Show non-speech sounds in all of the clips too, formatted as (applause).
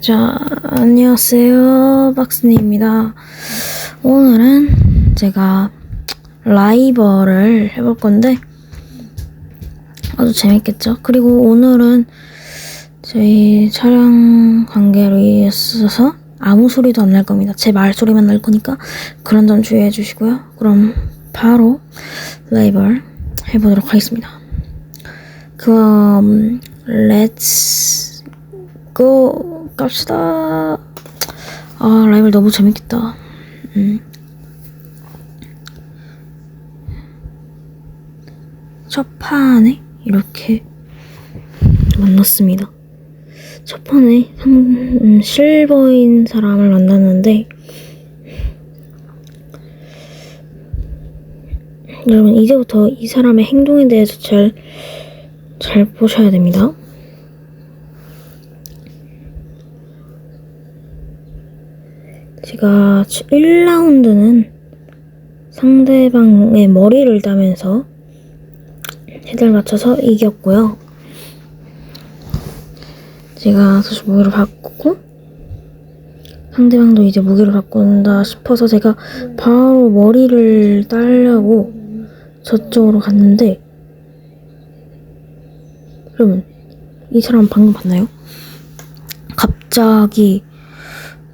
자, 안녕하세요. 박스니입니다. 오늘은 제가 라이벌을 해볼 건데 아주 재밌겠죠? 그리고 오늘은 저희 촬영 관계로 있어서 아무 소리도 안 날 겁니다. 제 말소리만 날 거니까 그런 점 주의해 주시고요. 그럼 바로 라이벌 해보도록 하겠습니다. 그럼 렛츠 고 갑시다. 아 라이벌 너무 재밌겠다. 음. 첫 판에 이렇게 만났습니다. 첫 판에 상, 음, 실버인 사람을 만났는데 여러분 이제부터 이 사람의 행동에 대해서 잘 잘 보셔야 됩니다. 제가 1라운드는 상대방의 머리를 따면서 헤드를 맞춰서 이겼고요. 제가 사실 무기를 바꾸고 상대방도 이제 무기를 바꾼다 싶어서 제가 바로 머리를 따려고 저쪽으로 갔는데 여러분 이 사람 방금 봤나요? 갑자기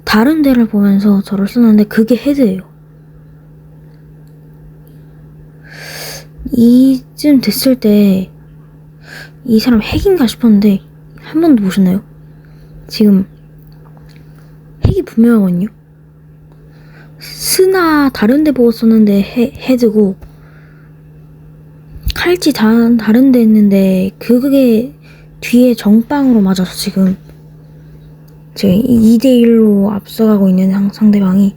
다른 데를 보면서 저를 쏘는데 그게 헤드예요. 이쯤 됐을 때 이 사람 핵인가 싶었는데 한 번도 보셨나요? 지금 핵이 분명하거든요. 스나 다른 데 보고 쏘는데 헤, 헤드고 칼찌 다, 다른 데 있는데 그게 뒤에 정빵으로 맞아서 지금 지금 2대1로 앞서가고 있는 상, 상대방이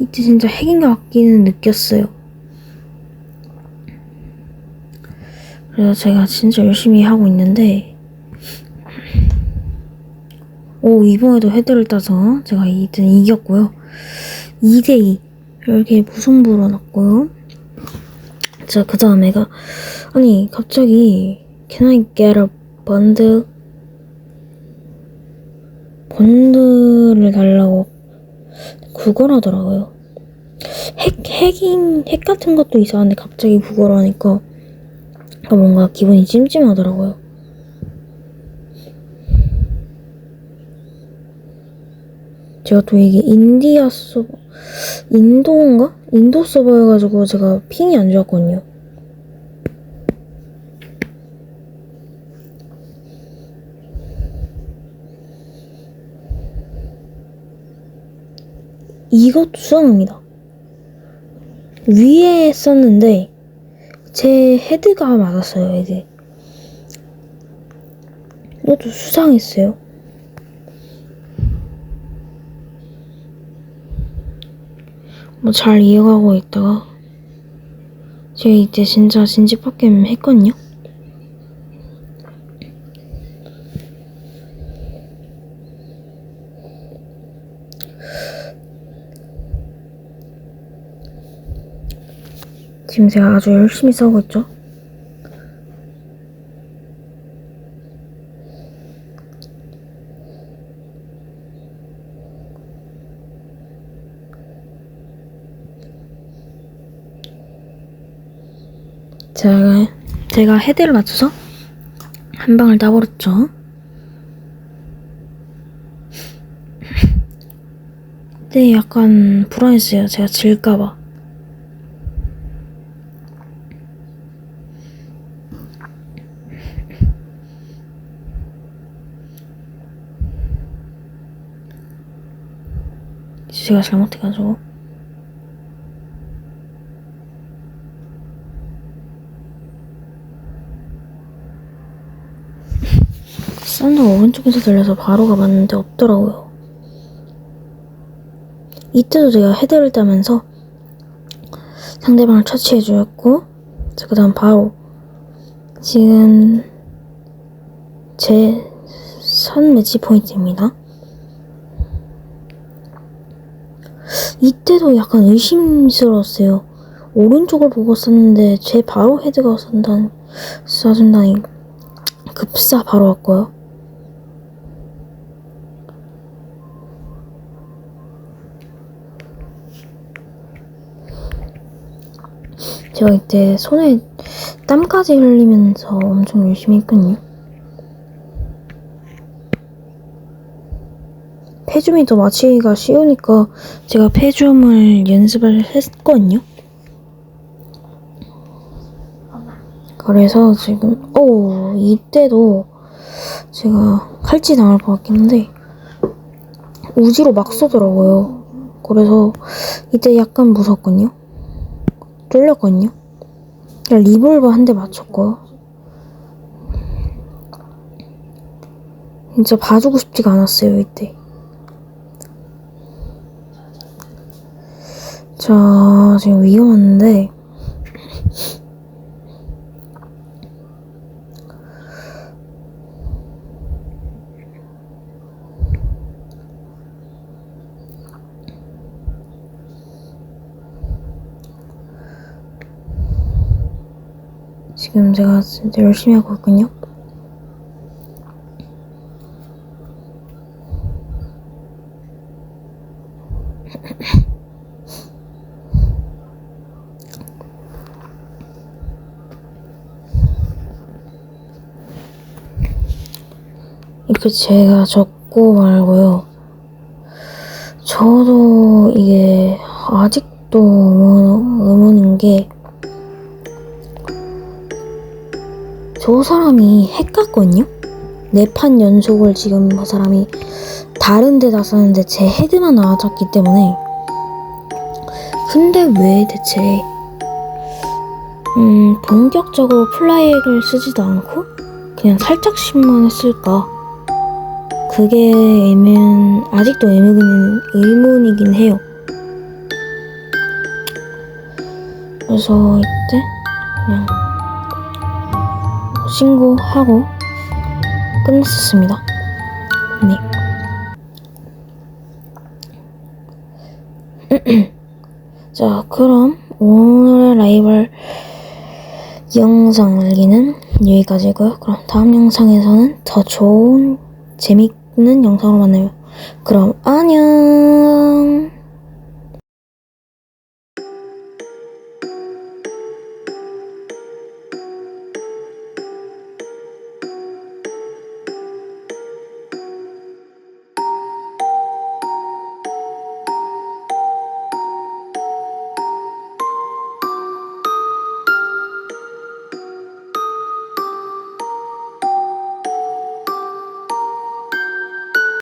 이때 진짜 핵인가 같기는 느꼈어요. 그래서 제가 진짜 열심히 하고 있는데 오 이번에도 헤드를 따서 제가 이때 이겼고요. 2대2 이렇게 무승부로 났고요. 자, 그 다음에가, 아니, 갑자기, can I get a bond? 본드를 달라고 구걸 하더라고요. 핵, 핵인, 핵 같은 것도 이상한데 갑자기 구걸 하니까 뭔가 기분이 찜찜하더라고요. 제가 또 이게 인디아 서버, 인도인가? 인도 서버여가지고 제가 핑이 안 좋았거든요. 이것도 수상합니다. 위에 썼는데 제 헤드가 맞았어요, 이게. 이것도 수상했어요. 뭐 잘 이어가고 있다가 제가 이제 진짜 진지밖에 했거든요. 지금 제가 아주 열심히 싸우고 있죠. 제가 제가 헤드를 맞춰서 한 방을 따버렸죠. (laughs) 네, 약간 불안했어요. 제가 질까봐. 제가 잘못해가지고. 사운드 오른쪽에서 들려서 바로 가봤는데 없더라고요. 이때도 제가 헤드를 따면서 상대방을 처치해 주었고, 그 다음 바로 지금 제 선 매치 포인트입니다. 이때도 약간 의심스러웠어요. 오른쪽을 보고 썼는데 제 바로 헤드가 쏜다는 쏴준다니 급사 바로 왔고요. 제가 이때 손에 땀까지 흘리면서 엄청 열심히 했거든요. 폐줌이 더 맞히기가 쉬우니까 제가 폐줌을 연습을 했거든요. 그래서 지금 오 이때도 제가 칼질 당할 것 같긴 한데 우지로 막 쏘더라고요. 그래서 이때 약간 무섭거든요. 쫄렸거든요. 리볼버 한 대 맞췄고요. 진짜 봐주고 싶지가 않았어요 이때. 자 지금 위험한데 지금 제가 진짜 열심히 하고 있거든요. 이렇게 제가 적고 말고요. 저도 이게 아직도 의문, 의문인 게 저 사람이 핵 같거든요? 네 판 연속을 지금 그 사람이 다른 데다 썼는데 제 헤드만 나왔기 때문에 근데 왜 대체 음 본격적으로 플라이액을 쓰지도 않고 그냥 살짝씩만 했을까 그게 애면 아직도 의문, 의문이긴 해요 그래서 이때 그냥 신고하고 끝났었습니다. 네. (clears throat) 자, 그럼 오늘의 라이벌 영상 알기는 여기까지고요. 그럼 다음 영상에서는 더 좋은 재밌 는 영상으로 만나요. 그럼 안녕.